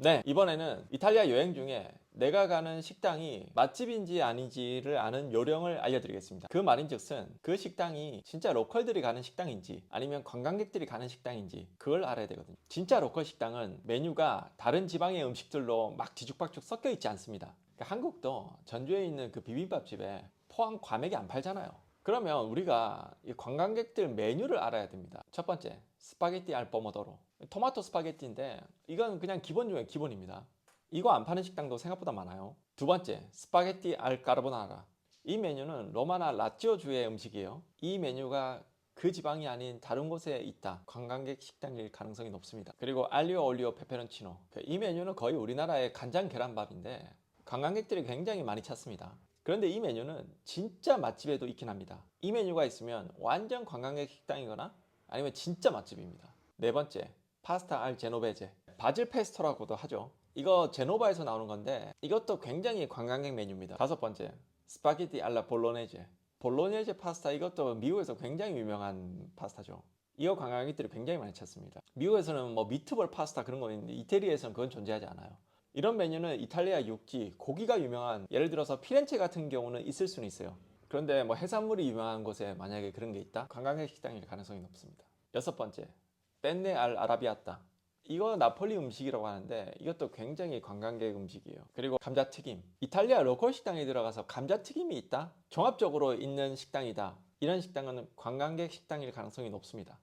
네, 이번에는 이탈리아 여행 중에 내가 가는 식당이 맛집인지 아닌지를 아는 요령을 알려드리겠습니다. 그 말인즉슨 그 식당이 진짜 로컬들이 가는 식당인지 아니면 관광객들이 가는 식당인지 그걸 알아야 되거든요. 진짜 로컬 식당은 메뉴가 다른 지방의 음식들로 막 뒤죽박죽 섞여 있지 않습니다. 그러니까 한국도 전주에 있는 그 비빔밥집에 포항 과메기 안 팔잖아요. 그러면 우리가 이 관광객들 메뉴를 알아야 됩니다. 첫 번째, 스파게티 알 포모도로. 토마토 스파게티인데 이건 그냥 기본 중에 기본입니다. 이거 안 파는 식당도 생각보다 많아요. 두 번째, 스파게티 알 까르보나라. 이 메뉴는 로마나 라찌오주의 음식이에요. 이 메뉴가 그 지방이 아닌 다른 곳에 있다. 관광객 식당일 가능성이 높습니다. 그리고 알리오 올리오 페페론치노. 이 메뉴는 거의 우리나라의 간장 계란밥인데 관광객들이 굉장히 많이 찾습니다. 그런데 이 메뉴는 진짜 맛집에도 있긴 합니다. 이 메뉴가 있으면 완전 관광객 식당이거나 아니면 진짜 맛집입니다. 네 번째, 파스타 알 제노베제. 바질 페스토라고도 하죠. 이거 제노바에서 나오는 건데 이것도 굉장히 관광객 메뉴입니다. 다섯 번째, 스파게티 알라 볼로네제. 볼로네제 파스타 이것도 미국에서 굉장히 유명한 파스타죠. 이거 관광객들이 굉장히 많이 찾습니다. 미국에서는 뭐 미트볼 파스타 그런 거 있는데 이태리에서는 그건 존재하지 않아요. 이런 메뉴는 이탈리아 육지, 고기가 유명한 예를 들어서 피렌체 같은 경우는 있을 수는 있어요. 그런데 뭐 해산물이 유명한 곳에 만약에 그런 게 있다? 관광객 식당일 가능성이 높습니다. 여섯 번째, 펜네 알 아라비아따. 이거 나폴리 음식이라고 하는데 이것도 굉장히 관광객 음식이에요. 그리고 감자튀김. 이탈리아 로컬 식당에 들어가서 감자튀김이 있다? 종합적으로 있는 식당이다. 이런 식당은 관광객 식당일 가능성이 높습니다.